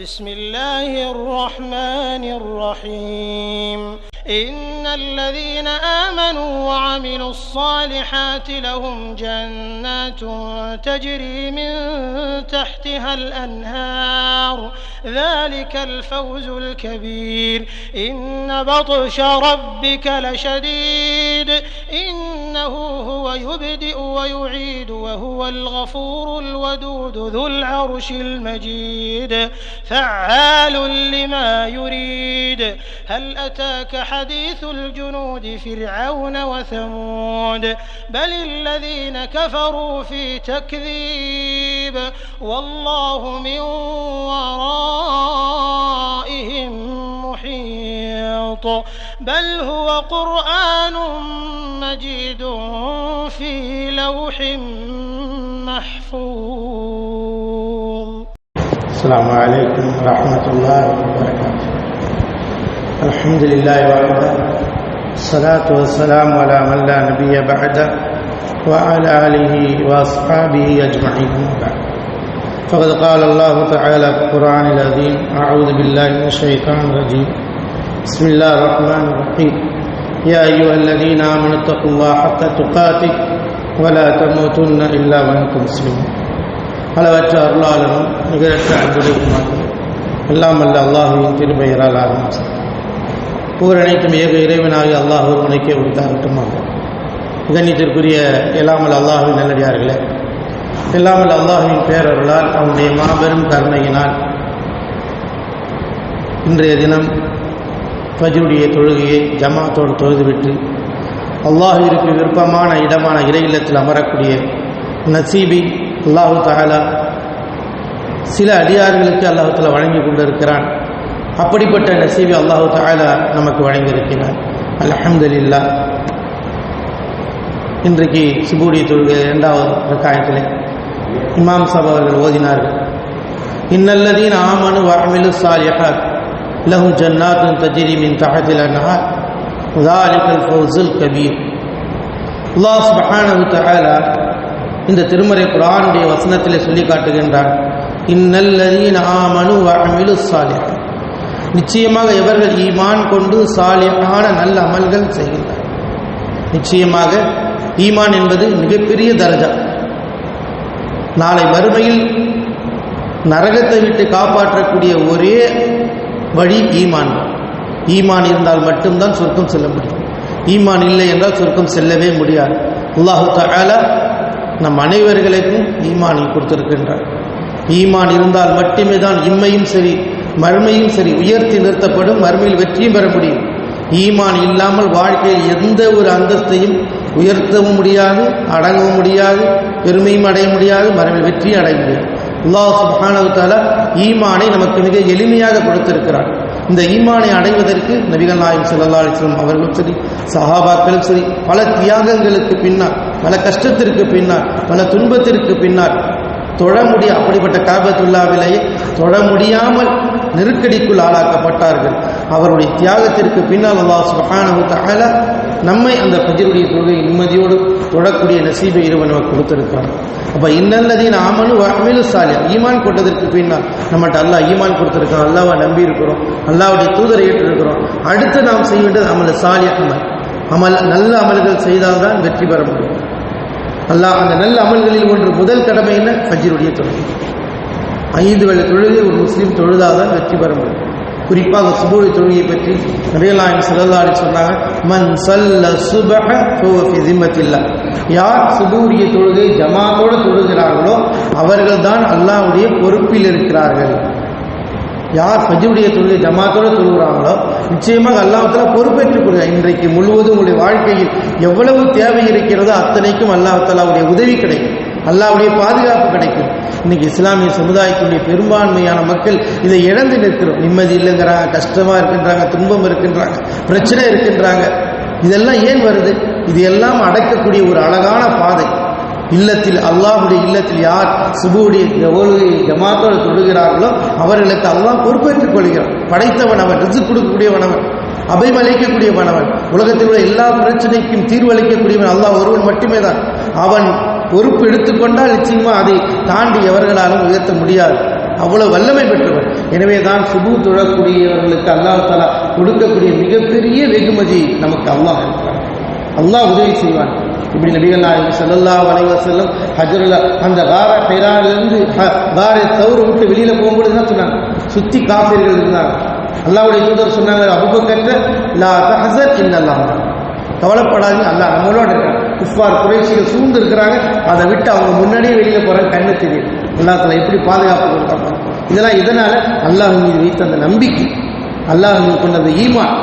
بسم الله الرحمن الرحيم. إن الذين آمنوا وعملوا الصالحات لهم جنات تجري من تحتها الأنهار. ذلك الفوز الكبير. إن بطش ربك لشديد. إنه هو يبدئ ويعيد وهو الغفور الودود ذو العرش المجيد فعال لما يريد. هل أتاك حديث الجنود فرعون وثمود؟ بل الذين كفروا في تكذيب والله من ورائهم محيط بل هو قرآن مجيد في لوح محفوظ. السلام عليكم ورحمة الله وبركاته. الحمد لله وحده الصلاة والسلام على من لا نبي بعده وعلى آله وأصحابه أجمعين. فقد قال الله تعالى في القرآن العظيم أعوذ بالله من الشيطان الرجيم. بسم الله الرحمن الرحيم يا أيها الذين آمنوا اتقوا الله حق تقاته ولا تموتن إلا وأنتم مسلمون அளவற்ற அருளாளனும் நிகரற்ற அன்புடையதுமாக எல்லாம் அல்ல அல்லாஹுவின் திருப்பெயரால் ஆரம்பித்தார் புகழ் அனைத்தும் ஏக இறைவனாகி அல்லாஹ் ஒருவனுக்கே உரித்தாகட்டுமாக கண்ணியத்திற்குரிய எல்லாமல் அல்லாஹுவின் நல்லடியார்களே எல்லாமல் அல்லாஹுவின் பேரருளால் அவனுடைய மாபெரும் கருணையினால் இன்றைய தினம் ஃபஜருடைய தொழுகையை ஜமாத்தோடு தொழுதுவிட்டு அல்லாஹிற்கு விருப்பமான இடமான இறை இல்லத்தில் அமரக்கூடிய நசீபி அல்லாஹு தாலா சில அடியார்களுக்கு அல்லாஹு தாலா வழங்கி கொண்டிருக்கிறான். அப்படிப்பட்ட நசீபி அல்லாஹு தாலா நமக்கு வழங்கியிருக்கிறார். அலமதுல்லா இன்றைக்கு சுபூடி தொழுகை இரண்டாவது ரக்காயத்தில் இமாம் சபா அவர்கள் ஓதினார்கள். இன்னல்லதீன் ஆமனு வரமிலு சாலிஹாத் லஹு ஜன்னாத்துன் தஜ்ரி மின் தஹதில் அன்ஹார் உதாலிகல் ஃபவுசுல் கபீர் அல்லாஹ் சுப்ஹானஹு தஆலா இந்த திருமறை குரானுடைய வசனத்திலே சொல்லி காட்டுகின்றான் இன்னல்லதீன் ஆமனு வஅமிலு சாலிஹாத் நிச்சயமாக எவர்கள் ஈமான் கொண்டு சாலிஹான நல்ல அமல்கள் செய்கின்றனர். நிச்சயமாக ஈமான் என்பது மிகப்பெரிய தரஜா. நாளை மறுமையில் நரகத்தை விட்டு காப்பாற்றக்கூடிய ஒரே வழி ஈமான் ஈமான் இருந்தால் மட்டும்தான் சொர்க்கம் செல்ல முடியும். ஈமான் இல்லை என்றால் சொர்க்கம் செல்லவே முடியாது. அல்லாஹு தஆலா நம் அனைவர்களுக்கும் ஈமானை கொடுத்திருக்கின்றார். ஈமான் இருந்தால் மட்டுமே தான் இம்மையும் சரி மறுமையும் சரி உயர்த்தி நிறுத்தப்படும் மறுமையில் வெற்றியும் பெற முடியும். ஈமான் இல்லாமல் வாழ்க்கையில் எந்த ஒரு அந்தஸ்தையும் உயர்த்தவும் முடியாது அடங்கவும் முடியாது பெருமையும் அடைய முடியாது மறுமையில் வெற்றியும் அடைய முடியாது. அல்லாஹ் சுப்ஹானஹு ஈமானை நமக்கு மிக எளிமையாக கொடுத்திருக்கிறார். இந்த ஈமானை அடைவதற்கு நபிகள் நாயம் ஸல்லல்லாஹு அலைஹி அவர்களும் சரி சஹாபாக்களும் சரி பல தியாகங்களுக்கு பின்னால் பல கஷ்டத்திற்கு பின்னால் பல துன்பத்திற்கு பின்னால் தொழ முடிய அப்படிப்பட்ட காபத்துல்லாவிலேயே தொழ முடியாமல் நெருக்கடிக்குள் ஆளாக்கப்பட்டார்கள். அவருடைய தியாகத்திற்கு பின்னால் அல்லாஹ் சுப்ஹானஹு தஆலா நம்மை அந்த பஜருடைய கொள்கை நிம்மதியோடு தொழக்கூடிய நசீபை இறைவன் நமக்கு கொடுத்துருக்கான் அப்போ இன்னல்லதீன் ஆமனு அமிலு சாலியா ஈமான் கொண்டதற்கு பின்னால் நம்மகிட்ட அல்லாஹ் ஈமான் கொடுத்துருக்கோம் அல்லாவை நம்பி இருக்கிறோம். அல்லாவுடைய தூதரை ஏற்றிருக்கிறோம். அடுத்து நாம் செய்ய வேண்டியது அமல சாலியா அமல். அமல் நல்ல அமல்கள் செய்தால்தான் வெற்றி பெற முடியும். அல்லாஹ் அந்த நல்ல அமல்களில் ஒன்று முதல் கடமை என்ன? ஃபஜ்ருடைய தொழில் ஐந்து வேளை தொழுகை ஒரு முஸ்லீம் தொழுதாதான் வெற்றி பெற முடியும். குறிப்பாக சுபூரி தொழுகையை பற்றி நபிகளாயம் சிறந்தாடி சொன்னாங்க மன் சல்ல சுபஹ திம்மத்தில்லா யார் சுபூரிய தொழுகை ஜமாத்தோடு தொழுகிறார்களோ அவர்கள் தான் அல்லாஹ்வுடைய பொறுப்பில் இருக்கிறார்கள். யார் ஃபஜுடைய தொழுகை ஜமாத்தோடு தொழுகிறாங்களோ நிச்சயமாக அல்லாஹத்தில் பொறுப்பேற்றுக் கொள்கிறார். இன்றைக்கு முழுவதும் உங்களுடைய வாழ்க்கையில் எவ்வளவு தேவை இருக்கிறதோ அத்தனைக்கும் அல்லாஹாலாவுடைய உதவி கிடைக்கும். அல்லாவுடைய பாதுகாப்பு கிடைக்கும். இன்னைக்கு இஸ்லாமிய சமுதாயத்தினுடைய பெரும்பான்மையான மக்கள் இதை இழந்து நிற்கிறோம். நிம்மதி இல்லைங்கிறாங்க கஷ்டமாக இருக்கின்றாங்க துன்பம் இருக்கின்றாங்க பிரச்சனை இருக்கின்றாங்க. இதெல்லாம் ஏன் வருது? இது எல்லாம் அடக்கக்கூடிய ஒரு அழகான பாதை. இல்லத்தில் அல்லாஹுடைய இல்லத்தில் யார் சுபுடைய ஒழுகை ஜமாத்தோடு தொழுகிறார்களோ அவர்களுக்கு அல்லாஹ் பொறுப்பேற்றுக் கொள்கிறான். படைத்தவன் அவன் ரிசு கொடுக்கக்கூடியவன் அவன் அபயமளிக்கக்கூடியவன் அவன். உலகத்தில் உள்ள எல்லா பிரச்சனைக்கும் தீர்வளிக்கக்கூடியவன் அல்லாஹ். ஒருவன் மட்டுமே தான் அவன் பொறுப்பு எடுத்துக்கொண்டால் நிச்சயமாக அதை தாண்டி எவர்களாலும் உயர்த்த முடியாது. அவ்வளவு வல்லமை பெற்றவர். எனவே தான் சுபு தொழக்கூடியவர்களுக்கு அல்லாஹ் தாலா கொடுக்கக்கூடிய மிகப்பெரிய வெகுமதி நமக்கு அல்லாஹ் இருக்கிறான் அல்லாஹ் உதவி செய்வான். இப்படி நபிகள் நாயகம் செல்லல்லா வளைவ செல்லும் ஹஜ்ருல அந்த வார பெயராலிருந்து வார தவறு விட்டு வெளியில் போகும்போது தான் சொன்னாங்க. சுற்றி காஃபிர்கள் இருந்தாங்க. அல்லாவுடைய தூதர் சொன்னாங்க அபுபக்கற்ற லா தஹசர் இன்னல்லாம் கவலைப்படாதீங்க அல்லாஹ் நம்மளோட இருக்காங்க குஃபார் குறைச்சிகள் சூழ்ந்து இருக்கிறாங்க. அதை விட்டு அவங்க முன்னாடியே வெளியே போகிறாங்க கண்ணு தெரியும். அல்லாஹ் எப்படி பாதுகாப்பு கொடுத்தாங்க இதெல்லாம் இதனால் அல்லாஹ் மீது வைத்த அந்த நம்பிக்கை. அல்லாஹ் மீது கொண்ட அந்த ஈமான்.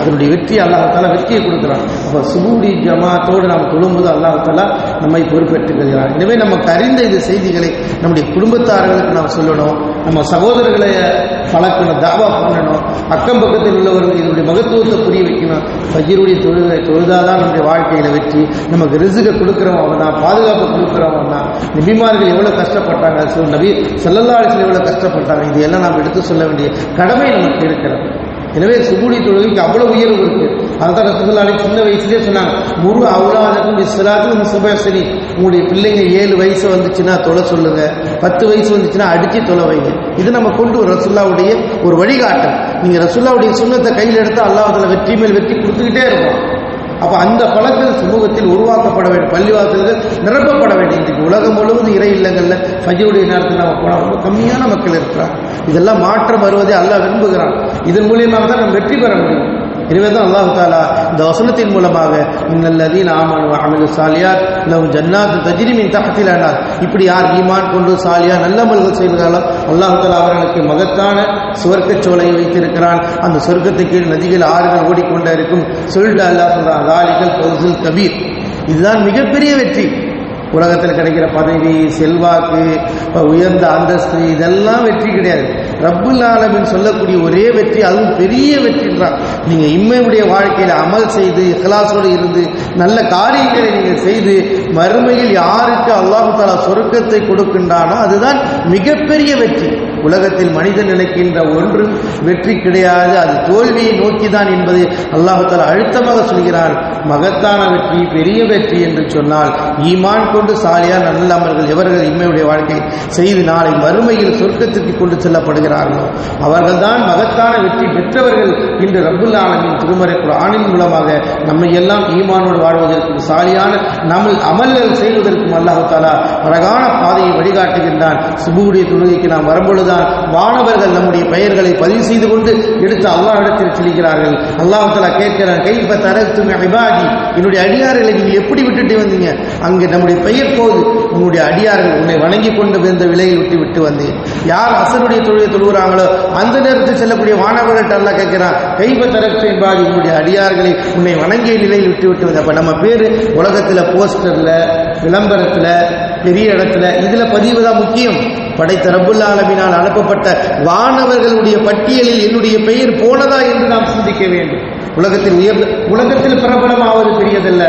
அதனுடைய வெற்றி அல்லாஹால வெற்றியை கொடுக்குறான். அப்போ சுபூடி ஜமாத்தோடு நாம் தொழும்போது அல்லாஹால நம்மை பொறுப்பேற்றுக்கிறார் எனவே நமக்கு அறிந்த இந்த செய்திகளை நம்முடைய குடும்பத்தார்களுக்கு நாம் சொல்லணும். நம்ம சகோதரர்களை பழக்கணும் தாவா பண்ணணும். அக்கம் பக்கத்தில் உள்ளவர்களுக்கு இதனுடைய மகத்துவத்தை புரிய வைக்கணும். ஃபஜ்ருடைய தொழுகை தொழுதாதான் நம்முடைய வாழ்க்கையில் வெற்றி. நமக்கு ரிசுகை கொடுக்குறவன் அவன் தான் பாதுகாப்பு கொடுக்குறவன் தான். நபிமார்கள் எவ்வளோ கஷ்டப்பட்டாங்க சொல் நபி செல்லல்லாடிசில் எவ்வளோ கஷ்டப்பட்டாங்க இதையெல்லாம் நாம் எடுத்து சொல்ல வேண்டிய கடமை நமக்கு இருக்கிறது. எனவே சுகுடி தொழுகைக்கு அவ்வளோ உயர்வு இருக்கு. அதுதான் ரசகுல்லாடி சின்ன வயசுலேயே சொன்னாங்க முழு அவுலாதக்கும் இஸ்லாத்துக்கும் சுபசரி உங்களுடைய பிள்ளைங்க ஏழு வயசு வந்துச்சுன்னா தொலை சொல்லுங்க பத்து வயசு வந்துச்சுன்னா அடிச்சு தொலை வைங்க. இது நம்ம கொண்டு ஒரு ரசுல்லாவுடைய ஒரு வழிகாட்டல். நீங்கள் ரசுல்லாவுடைய சுண்ணத்தை கையில் எடுத்தால் அல்லாஹத்தில் வெற்றி மேல் வெற்றி கொடுத்துக்கிட்டே இருப்போம் அப்போ அந்த பழக்கம் சமூகத்தில் உருவாக்கப்பட வேண்டும் பள்ளிவாசல்கள் நிரப்பப்பட வேண்டும். இன்றைக்கு உலகம் முழுவதும் இறை இல்லங்களில் ஃபஜருடைய நேரத்தில் நம்ம போனால் ரொம்ப கம்மியான மக்கள் இருக்கிறாங்க. இதெல்லாம் மாற்றம் வருவதை அல்ல விரும்புகிறான். இதன் மூலியமாக தான் நம்ம வெற்றி பெற முடியும். எனவே தான் அல்லாஹு தாலா இந்த வசனத்தின் மூலமாக இன்னல்லதீன் ஆமன் அமிலு சாலியார் லவ் ஜன்னாத் தஜ்ரிமின் தகத்தில் ஆனார் இப்படி யார் ஈமான் கொண்டு சாலியா நல்ல மல்கள் செய்கிறார்களோ அல்லாஹு தாலா அவர்களுக்கு மகத்தான சுவர்க்கச் சோலையை வைத்திருக்கிறான். அந்த சொர்க்கத்துக்கு கீழ் நதிகள் ஆறுகள் ஓடிக்கொண்டே இருக்கும். சொல்லிட்டு அல்லாஹ் சொல்கிறான் அதாலிகள் பௌசுல் கபீர். இதுதான் மிகப்பெரிய வெற்றி. உலகத்தில் கிடைக்கிற பதவி செல்வாக்கு உயர்ந்த அந்தஸ்து இதெல்லாம் வெற்றி கிடையாது. ரப்புல் ஆலமின் சொல்லக்கூடிய ஒரே வெற்றி அதுவும் பெரிய வெற்றின்றான். நீங்கள் இம்மையுடைய வாழ்க்கையில் அமல் செய்து இஹ்லாசோடு இருந்து நல்ல காரியங்களை நீங்கள் செய்து மறுமையில் யாருக்கு அல்லாஹு தாலா சொருக்கத்தை கொடுக்கின்றானோ அதுதான் மிகப்பெரிய வெற்றி. உலகத்தில் மனிதன் நினைக்கின்ற ஒன்று வெற்றி கிடையாது. அது தோல்வியை நோக்கிதான் என்பதை அல்லாஹு தாலா அழுத்தமாக சொல்கிறான். மகத்தான வெற்றி பெரிய வெற்றி என்று சொன்னால் ஈமான் கொண்டு சாலியா நல்ல அமல்கள் எவர்கள் இம்மையுடைய வாழ்க்கை செய்து நாளை மறுமையில் சொர்க்கத்திற்கு கொண்டு செல்லப்படுகிறார்களோ? அவர்கள்தான் மகத்தான வெற்றி பெற்றவர்கள் இன்று ரப்புல் ஆலமின் திருமறை குரானின் மூலமாக நம்மை எல்லாம் ஈமானோடு வாழ்வதற்கு சாலியான நம்ம அமல்கள் செய்வதற்கும் அல்லாஹு தாலா அழகான பாதையை வழிகாட்டுகின்றான். சுபுடைய தொழுகைக்கு நாம் வரும்பொழுதுதான் வானவர்கள் நம்முடைய பெயர்களை பதிவு செய்து கொண்டு எடுத்து அல்லாஹிடத்தில் செல்கிறார்கள். அல்லாஹு தாலா கேட்கிறான் கைப்ப தரத்தும் அபிபாதி என்னுடைய அடியார்களை நீங்கள் எப்படி விட்டுட்டு வந்தீங்க? அங்கே நம்முடைய பெயர் போது உன்னுடைய அடியார்கள் உன்னை வணங்கி கொண்டு வந்த விலையை விட்டு விட்டு வந்தேன். யார் அசருடைய தொழிலை தொழுகிறாங்களோ அந்த நேரத்தில் செல்லக்கூடிய மாணவர்கள்ட்ட எல்லாம் கேட்கிறான் கைவ தரப்பு என்பாதி உன்னுடைய அடியார்களை உன்னை வணங்கிய நிலையில் விட்டு விட்டு வந்த அப்போ நம்ம பேர் உலகத்தில் போஸ்டரில் விளம்பரத்தில் பெரிய இடத்துல இதில் பதிவு தான் முக்கியம். படைத்த ரப்புல் அனுப்பப்பட்ட வானவர்களுடைய பட்டியலில் என்னுடைய பெயர் போனதா என்று நாம் சிந்திக்க வேண்டும். உலகத்தில் உயர் உலகத்தில் பிரபலமாவது பெரியதல்ல.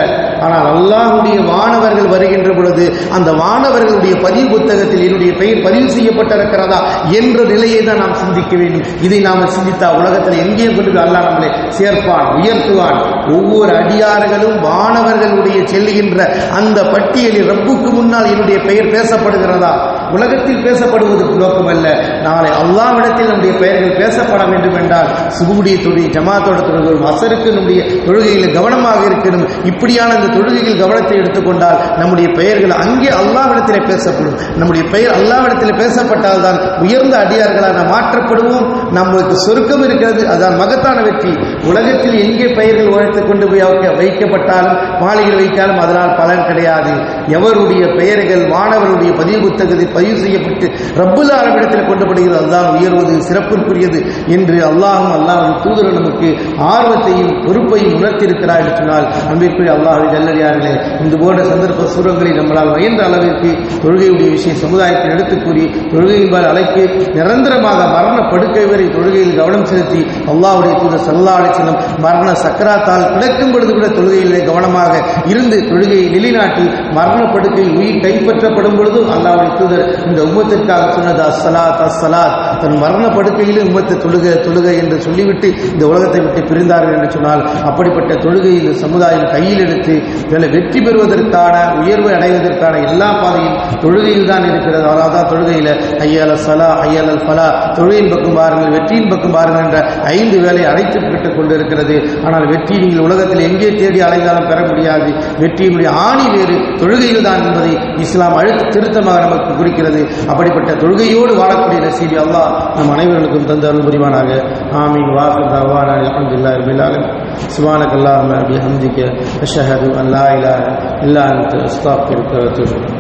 ஆனால் அல்லாஹுடைய வானவர்கள் வருகின்ற பொழுது அந்த வானவர்களுடைய பதிவு புத்தகத்தில் என்னுடைய பெயர் பதிவு செய்யப்பட்டிருக்கிறதா என்ற நிலையை தான் நாம் சிந்திக்க வேண்டும். இதை நாம் சிந்தித்தா உலகத்தில் எங்கேயும் கொண்டு போய் அல்லாஹ் நம்மளை சேர்ப்பான் உயர்த்துவான்? ஒவ்வொரு அடியார்களும் வானவர்களுடைய செல்லுகின்ற அந்த பட்டியலில் ரப்புக்கு முன்னால் என்னுடைய பெயர் பேசப்படுகிறதா? உலகத்தில் பேசப்படுவது நோக்கமல்ல. நாளை அல்லாவிடத்தில் நம்முடைய பெயர்கள் பேசப்பட வேண்டும் என்றால் சுகுடைய தொழில் ஜமாத்தோட தொழுகை அசருக்கு நம்முடைய தொழுகையில் கவனமாக இருக்கணும். இப்படியான இந்த தொழுகையில் கவனத்தை எடுத்துக்கொண்டால் நம்முடைய பெயர்கள் அங்கே அல்லாவிடத்தில் பேசப்படும். நம்முடைய பெயர் அல்லாவிடத்தில் பேசப்பட்டால் தான் உயர்ந்த அடியார்களாக நாம் மாற்றப்படுவோம். நம்மளுக்கு சொருக்கம் இருக்கிறது அதான் மகத்தான வெற்றி. உலகத்தில் எங்கே பெயர்கள் உழைத்து கொண்டு போய் வைக்கப்பட்டாலும் மாளிகையில் வைத்தாலும் அதனால் பலன் கிடையாது. எவருடைய பெயர்கள் மாணவருடைய பதிவு புத்தகத்தில் பதிவு செய்யப்பட்டு ரப்புல் ஆலமிடத்தில் கொண்டுபடுகிறது அல்லாஹ் உயர்வது சிறப்பிற்குரியது என்று அல்லாஹும் அல்லாஹும் தூதர் நமக்கு ஆர்வத்தையும் பொறுப்பையும் உணர்த்தியிருக்கிறார் என்று சொன்னால் அன்பிற்குரிய அல்லாஹ் ஜல்லடியார்களே இந்த போன்ற சந்தர்ப்ப சூழல்களை நம்மளால் வயந்த அளவிற்கு தொழுகையுடைய விஷயம் சமுதாயத்தில் எடுத்துக் கூறி தொழுகையின்பால் அழைப்பு நிரந்தரமாக மரண படுக்கை வரை தொழுகையில் கவனம் செலுத்தி அல்லாஹுடைய தூதர் சல்லா செல்லும் மரண சக்கராத்தால் கிடக்கும் பொழுது கூட தொழுகையிலே கவனமாக இருந்து தொழுகையை நிலைநாட்டி மரண படுக்கையில் உயிர் கைப்பற்றப்படும் பொழுதும் அல்லாவுடைய தூதர் இந்த உமத்திற்காக சொன்னது அஸ்ஸலாத் அஸ்ஸலாத் தன் மரண படுக்கையிலும் உம்மத்தை தொழுக தொழுக என்று சொல்லிவிட்டு இந்த உலகத்தை விட்டு பிரிந்தார்கள் என்று சொன்னால் அப்படிப்பட்ட தொழுகை இந்த சமுதாயம் கையில் எடுத்து இதில் வெற்றி பெறுவதற்கான உயர்வை அடைவதற்கான எல்லா பாதையும் தொழுகையில் தான் இருக்கிறது. அதாவது தான் தொழுகையில் ஐயால சலா ஐயால் ஃபலா தொழுகையின் பக்கம் பாருங்கள் வெற்றியின் பக்கம் பாருங்கள் என்ற ஐந்து வேலை அழைத்து விட்டுக் கொண்டிருக்கிறது. ஆனால் வெற்றி நீங்கள் உலகத்தில் எங்கே தேடி அலைந்தாலும் பெற முடியாது. வெற்றியினுடைய ஆணி வேறு தொழுகையில் தான் என்பதை இஸ்லாம் அழுத்த திருத்தமாக நமக்கு குறிக்கிறது. அப்படிப்பட்ட தொழுகையோடு வாழக்கூடிய நசீபி அல்லாஹ் நம் அனைவர்களுக்கும் தந்த அருள் புரிவானாக. ஆமீன். வாக்கு தவான அலமதுல்லா ரபிலாலும் சுபானக் அல்லாஹ் பிஹம்திக்க அஷ்ஹது அன் லா இல்லா அன்த அஸ்தாக்ஃபிருக்க